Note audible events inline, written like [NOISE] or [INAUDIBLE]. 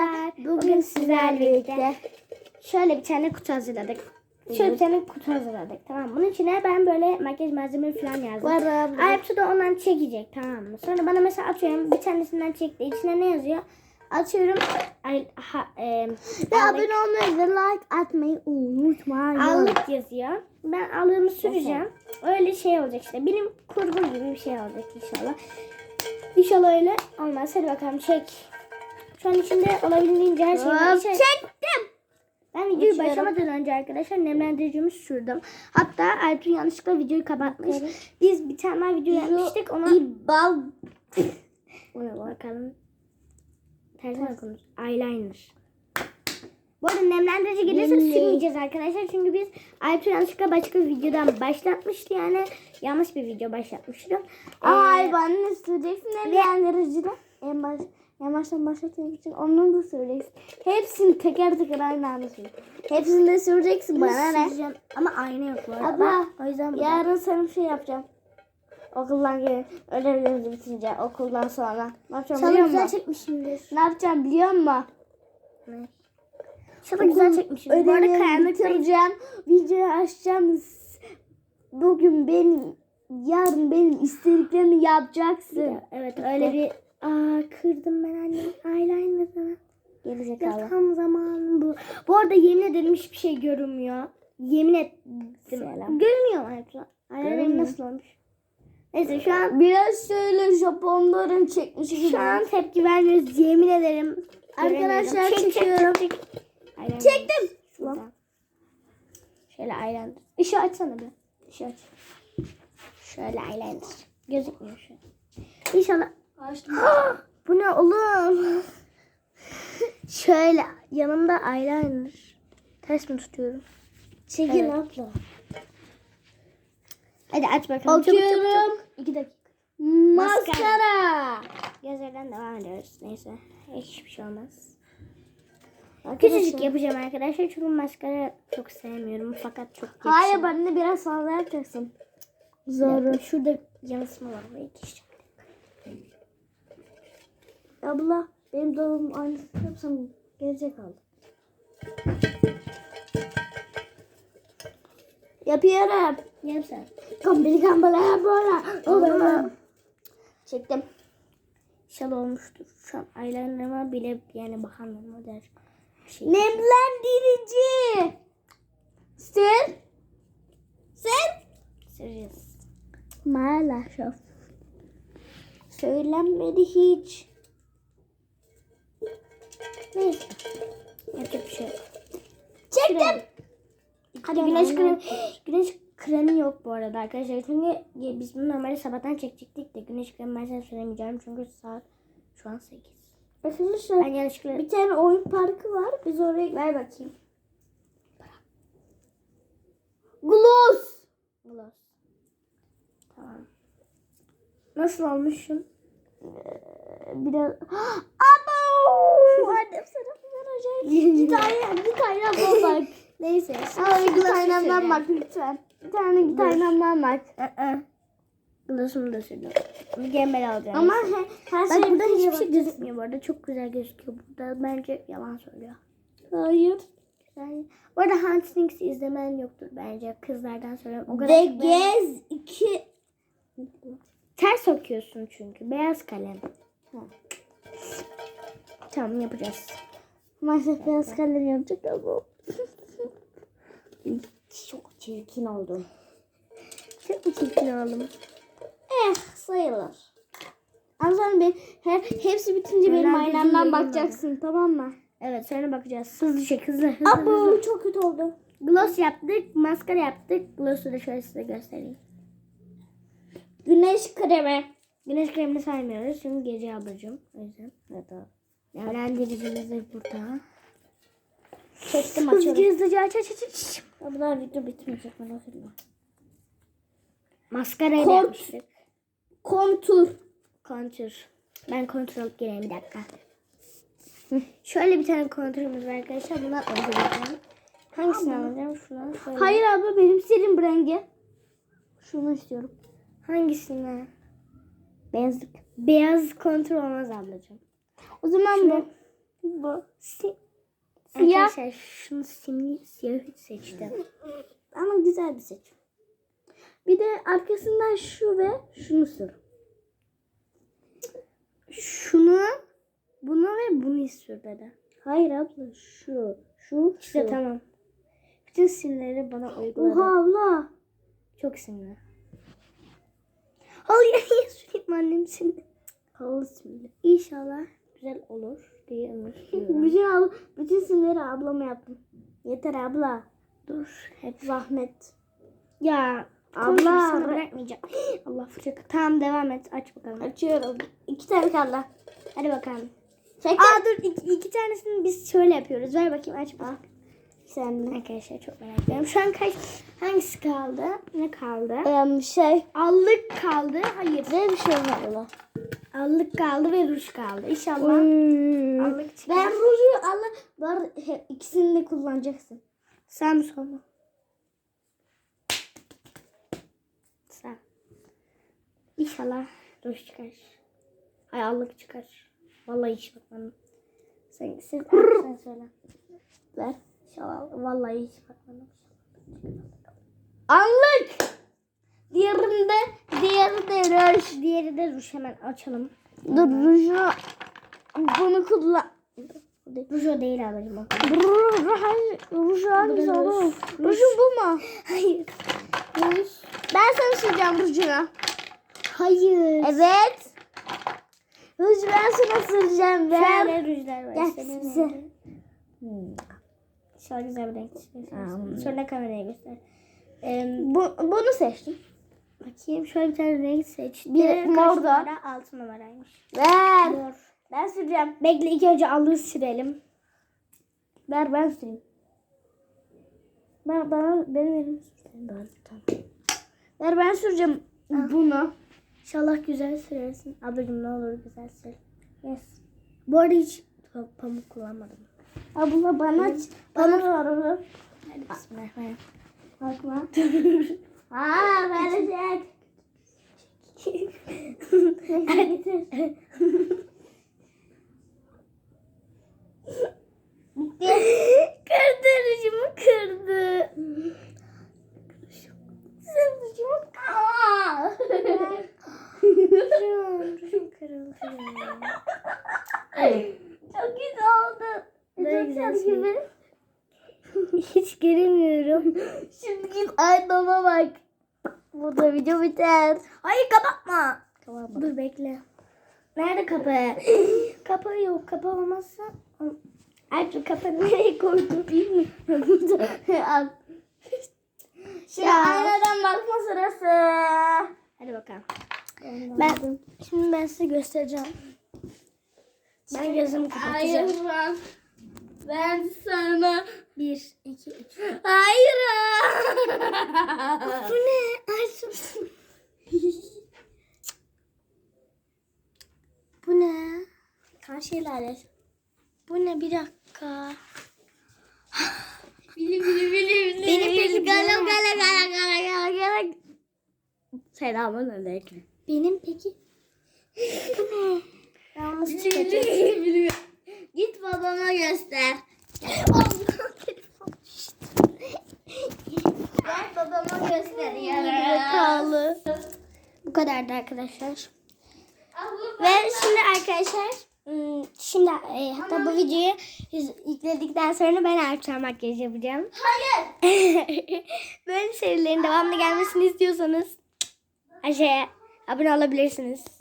arkadaşlar. Bugün sizlerle birlikte şöyle bir tane kutu hazırladık. Şöyle bir tane kutu hazırladık. Tamam? Bunun içine ben böyle makyaj malzemeleri falan yazdım. Var Ayıpsı da ondan çekecek tamam mı? Sonra bana mesela atıyorum bir tanesinden çekti. İçine ne yazıyor? Atıyorum. Ay, ha, e, Ve abone olmayı ve like atmayı unutmayın. Allık yazıyor. Ben allığımı süreceğim. Öyle şey olacak işte. Benim kurgu gibi bir şey olacak inşallah. İnşallah öyle olmaz. Hadi bakalım çek. Şu an içinde olabildiğince her şey var. Hop, İçine- çektim. Ben videoyu başlamadan önce arkadaşlar nemlendiricimi sürdüm. Hatta Ertuğ yanlışlıkla videoyu kapatmış. Biz bir tane daha video yapmıştık. Ona İbal. Ona bakalım. Tersine konuş. Eyeliner. Bu arada nemlendirici gelirse Nemli. sürmeyeceğiz arkadaşlar. Çünkü biz Aytu yanlışlıkla başka bir videodan başlatmıştı yani. Yanlış bir video başlatmıştım. Ay Ee, bana ne söyleyeceksin evlendiricide? En baş, en baştan başlatmak için onu da söyleyeceksin. Hepsini teker teker aynı anda söyle. Hepsini de süreceksin bana ne? Ama ayna yok bu arada. Abla, o yüzden Yarın sana bir şey yapacağım. Okuldan gelin. Ödevlerinizi bitince okuldan sonra. Ne yapacağım Sana biliyor güzel musun? çekmişimdir. Ne yapacağım biliyor musun? Sana güzel çekmişim. Bu arada Ödevlerimi bitireceğim. Videoyu açacağım. Bugün benim, yarın benim istediklerimi yapacaksın. Evet öyle bir Aa kırdım ben annem eyeliner'ı. Gerizekalı. Ya tam zaman bu. Bu arada yemin ederim hiçbir şey görünmüyor. Yemin ettim. Selam. Görünmüyor mu? Eyeliner'ım Görünmüyor. nasıl olmuş? Neyse şu an Biraz şöyle Japonların çekmişi gibi. şu an tepki vermiyoruz. Yemin ederim. Arkadaşlar göremiyorum. Çek, çek, çekiyorum. çek, çek. Eyeliner. Çektim. Şöyle eyeliner. Işığı açsana bir. Işığı aç. Şöyle eyeliner. Gözükmüyor şu an. İnşallah. [GASPS] Bu ne oğlum? [LAUGHS] Şöyle yanımda eyeliner. Ters mi tutuyorum? Çekil Evet. abla. Hadi aç bakalım. Çabuk, çabuk, Bakıyorum. çabuk. İki dakika. Maskara. Gözlerden devam ediyoruz. Neyse. Hiçbir şey olmaz. Arkadaşlar- Küçücük yapacağım arkadaşlar. Çünkü maskara çok sevmiyorum. Fakat çok Hayır yakışıyor. bana biraz fazla yapacaksın. Zor. Şurada yansıma var. Burayı geçeceğim. Abla benim dolabım aynısını yapsam gelecek aldı. Yapıyorum. Yap sen. Kambili kambala yapıyorum. Çektim. İnşallah olmuştur. Şu an eyelinerıma bile yani bakamıyorum. O der. Şey. Nemlendirici. Sil. Sil. Süreceğiz. Maalesef. Söylenmedi hiç. Neyse. Yapacak bir şey yok. Çektim. Hadi güneş kremi. Güneş kremi yok bu arada arkadaşlar. Çünkü biz bunu normalde sabahtan çekecektik de güneş kremi ben sana söylemeyeceğim. Çünkü saat şu an 8. Arkadaşlar Ben yanlışlıkla bir tane oyun parkı var. Biz oraya ver bakayım. Gloss. Gloss. Tamam. Nasıl olmuşum? Biraz... [GASPS] Abo! Annem sana verecek. [LAUGHS] Bir tane, tane bak. Neyse. Ama bir bak lütfen. Bir tane bir bak. Gloss'umu da sürdüm. Mükemmel alacağım. Ama he, her Bak şey burada hiçbir şey bak. gözükmüyor bu arada. Çok güzel gözüküyor. Burada bence yalan söylüyor. Hayır. Güzel. Bu arada Hunting's izlemen yoktur bence. Kızlardan söylüyorum. O kadar beğen- gez iki. Ters okuyorsun çünkü. Beyaz kalem. Ha. Tamam yapacağız. Maalesef beyaz kalem yapacak ama. [LAUGHS] Çok çirkin oldum. Çok mu çirkin oğlum? Eh sayılır. Ama sonra ben, her, hepsi bitince benim aynamdan bakacaksın tamam mı? Evet sonra bakacağız. Hızlı çek hızlı hızlı. Abo hızlı. çok kötü oldu. Gloss yaptık. Maskara yaptık. Gloss'u da şöyle size göstereyim. Güneş kremi. Güneş kremini saymıyoruz. Çünkü gece ablacığım. O yüzden. Evet abi. Nemlendiricimiz de burada. Çektim Hızlıca açıyorum. hızlıca aç aç aç aç. Abla video bitmeyecek merak etme. Maskarayla Kont. yapmıştık. Kontur. Kontür. Ben kontür alıp geleyim bir dakika. Şöyle bir tane kontürümüz var arkadaşlar. Bundan öldüreceğim. Hangisini alacağım? Şuna. Şöyle. Hayır abla benim serim rengi. Şunu istiyorum. Hangisine? Beyazlık. Beyaz kontür olmaz ablacığım. O zaman bu. Bu. Si- Siyah. Arkadaşlar şunu simli siyahı seçtim. Ama güzel bir seçim. Bir de arkasından şu ve şunu sür. Şunu, bunu ve bunu sür dedi. Hayır abla şu. Şu. İşte şu. tamam. Bütün simleri bana uyguladı. Oha abla. Çok simli. Hayır niye süreyim annem simli? Havalı simli. İnşallah olur diye umuyorum. bütün, abla, bütün simleri ablama yaptım. Yeter abla. Dur. Hep Zahmet. Ya Abla, sana bırakmayacağım. [GASPS] Allah fırçak. Tamam devam et. Aç bakalım. Açıyorum. İki tane kaldı. Hadi bakalım. Çek. Aa dur iki, iki tanesini biz şöyle yapıyoruz. Ver bakayım aç bak. Sen. Arkadaşlar çok merak ediyorum. Şu an kaç hangisi kaldı? Ne kaldı? Ee, şey. Allık kaldı. Hayır. Ne bir şey var abla. Allık kaldı ve ruj kaldı. İnşallah Hmm. allık çıkar. Ben ruju Allah var ikisini de kullanacaksın. Sen sonra? Sen. İnşallah ruj çıkar. Ay allık çıkar. Vallahi hiç bakmadım. Sen, siz, sen söyle. Ver. Vallahi hiç bakmadım. Anlık. Diğerinde diğeri de ruj. Diğeri de ruj hemen açalım. Dur ruju bunu kullan. Ruj o değil ablacığım. o. Ruj, hayır, ruj hangisi oğlum? Rujun bu mu? Hayır. Ruj. Ben sana süreceğim rujunu. Hayır. Evet. Ruj ben sana süreceğim. Ver. Şöyle rujlar var. Gel size. renkte. Şöyle güzel bir renk seçiyorsun. Sonra kameraya göster. Ee, Bu, bunu seçtim. bakayım şöyle bir tane renk seç. Bir Kaç mor da. numara? Altı numaraymış. Ver. Mor. Ben süreceğim. Bekle ilk önce allığı sürelim. Ver ben süreyim. Ben, bana, benim elim tamam. Ver ben süreceğim bunu. İnşallah güzel sürersin. Ablacığım ne olur güzel sür. Yes. Bu arada hiç pa- pamuk kullanmadım. Abla bana bana doğru. Hadi. Bakma. [LAUGHS] Aa verecek. Getir. Çok güzel şey. gibi. Hiç göremiyorum. [LAUGHS] Şimdi git aynama bak. Burada video biter. Hayır kapatma. Dur bekle. Nerede kapı? [LAUGHS] kapı yok. Kapı olmazsa. Ay şu kapı nereye koydum bilmiyorum. [LAUGHS] Şimdi Ya. aynadan bakma sırası. Hadi bakalım. Ben şimdi ben size göstereceğim. Ben gözümü kapatacağım. Hayır lan. Ben sana. Bir, iki, üç. Hayır. Bu ne? Ay sus. Bu ne? Kan şeyler. Bu ne? Bir dakika. Bili bili bili bili. Benim peki bu Gala ne? gala gala gala gala gala. Selamun aleyküm. Benim peki? Bu ne? Bili bili. Git babama göster. Allah telefon düştü. Gel babama göster Zekalı. Bu kadardı arkadaşlar. Ve şimdi arkadaşlar şimdi e, hatta bu videoyu yükledikten sonra ben Erçel makyaj yapacağım. Hayır. [LAUGHS] Böyle serilerin devamlı gelmesini istiyorsanız aşağıya abone olabilirsiniz.